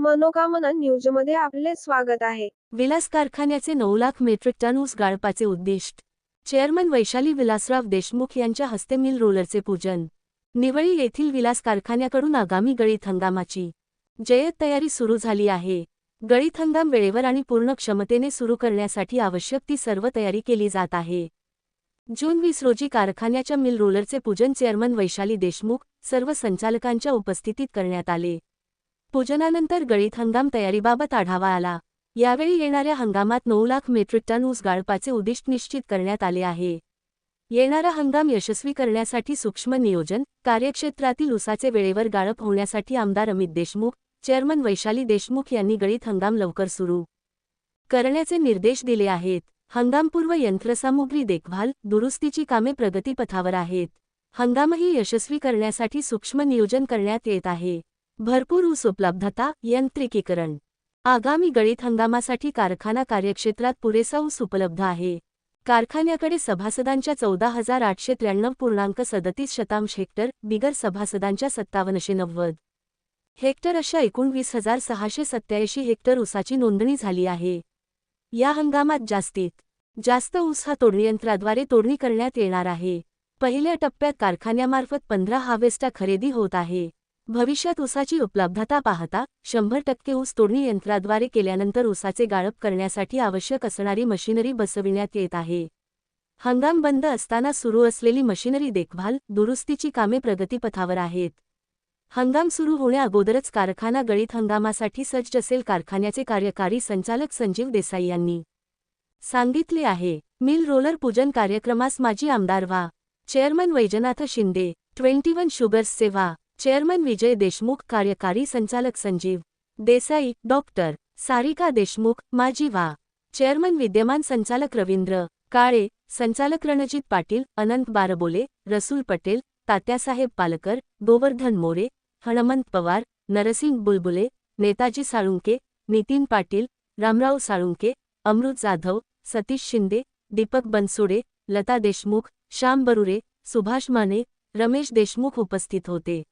मनोकामना न्यूजमध्ये आपले स्वागत आहे. विलास कारखान्याचे नऊ लाख मेट्रिक टन ऊस गाळपाचे उद्दिष्ट. चेअरमन वैशाली विलासराव देशमुख यांच्या हस्ते मिल रोलरचे पूजन. निवळी येथील विलास कारखान्याकडून आगामी गळीत हंगामाची जयत तयारी सुरू झाली आहे. गळीत हंगाम वेळेवर आणि पूर्ण क्षमतेने सुरू करण्यासाठी आवश्यक ती सर्व तयारी केली जात आहे. जून वीस रोजी कारखान्याच्या मिल रोलरचे पूजन चेअरमन वैशाली देशमुख सर्व संचालकांच्या उपस्थितीत करण्यात आले. पूजनानंतर गळीत हंगाम तयारीबाबत आढावा आला. यावेळी येणाऱ्या हंगामात नऊ लाख मेट्रिक टन ऊस गाळपाचे उद्दिष्ट निश्चित करण्यात आले आहे. येणारा हंगाम यशस्वी करण्यासाठी सूक्ष्म नियोजन कार्यक्षेत्रातील ऊसाचे वेळेवर गाळप होण्यासाठी आमदार अमित देशमुख चेअरमन वैशाली देशमुख यांनी गळीत हंगाम लवकर सुरू करण्याचे निर्देश दिले आहेत. हंगामपूर्व यंत्रसामुग्री देखभाल दुरुस्तीची कामे प्रगतीपथावर आहेत. हंगामही यशस्वी करण्यासाठी सूक्ष्म नियोजन करण्यात येत आहे. भरपूर ऊस उपलब्धता यंत्रिकीकरण. आगामी गळीत हंगामासाठी कारखाना कार्यक्षेत्रात पुरेसा ऊस उपलब्ध आहे. कारखान्याकडे सभासदांच्या चौदा हजार आठशे त्र्याण्णव पूर्णांक सदतीस शतांश हेक्टर बिगर सभासदांच्या सत्तावनशे नव्वद. हेक्टर अशा एकोणवीस हजार सहाशे सत्याऐंशी हेक्टर ऊसाची नोंदणी झाली आहे. या हंगामात जास्तीत जास्त ऊस हा तोडणीयंत्राद्वारे तोडणी करण्यात येणार आहे. पहिल्या टप्प्यात कारखान्यामार्फत पंधरा हार्वेस्टा खरेदी होत आहे. भविष्यात ऊसाची उपलब्धता पाहता शंभर टक्के ऊस तोडणी यंत्राद्वारे केल्यानंतर ऊसाचे गाळप करण्यासाठी आवश्यक असणारी मशिनरी बसविण्यात येत आहे. हंगाम बंद असताना सुरू असलेली मशिनरी देखभाल दुरुस्तीची कामे प्रगतीपथावर आहेत. हंगाम सुरू होण्याअगोदरच कारखाना गळीत हंगामासाठी सज्ज असेल कारखान्याचे कार्यकारी संचालक संजीव देसाई यांनी सांगितले आहे. मिल रोलर पूजन कार्यक्रमास माजी आमदार व्हा. Chairman Vaijnath Shinde twenty one शुगर्सचे व्हा चेअरमन विजय देशमुख कार्यकारी संचालक संजीव देसाई डॉक्टर सारिका देशमुख माजी वा. चेअरमन विद्यमान संचालक रवींद्र काळे संचालक रणजित पाटील अनंत बारबोले रसूल पटेल तात्यासाहेब पालकर गोवर्धन मोरे हणमंत पवार नरसिंग बुलबुले नेताजी साळुंके नितीन पाटील रामराव साळुंके अमृत जाधव सतीश शिंदे दीपक बनसुडे लता देशमुख श्याम बरुरे सुभाष माने रमेश देशमुख उपस्थित होते.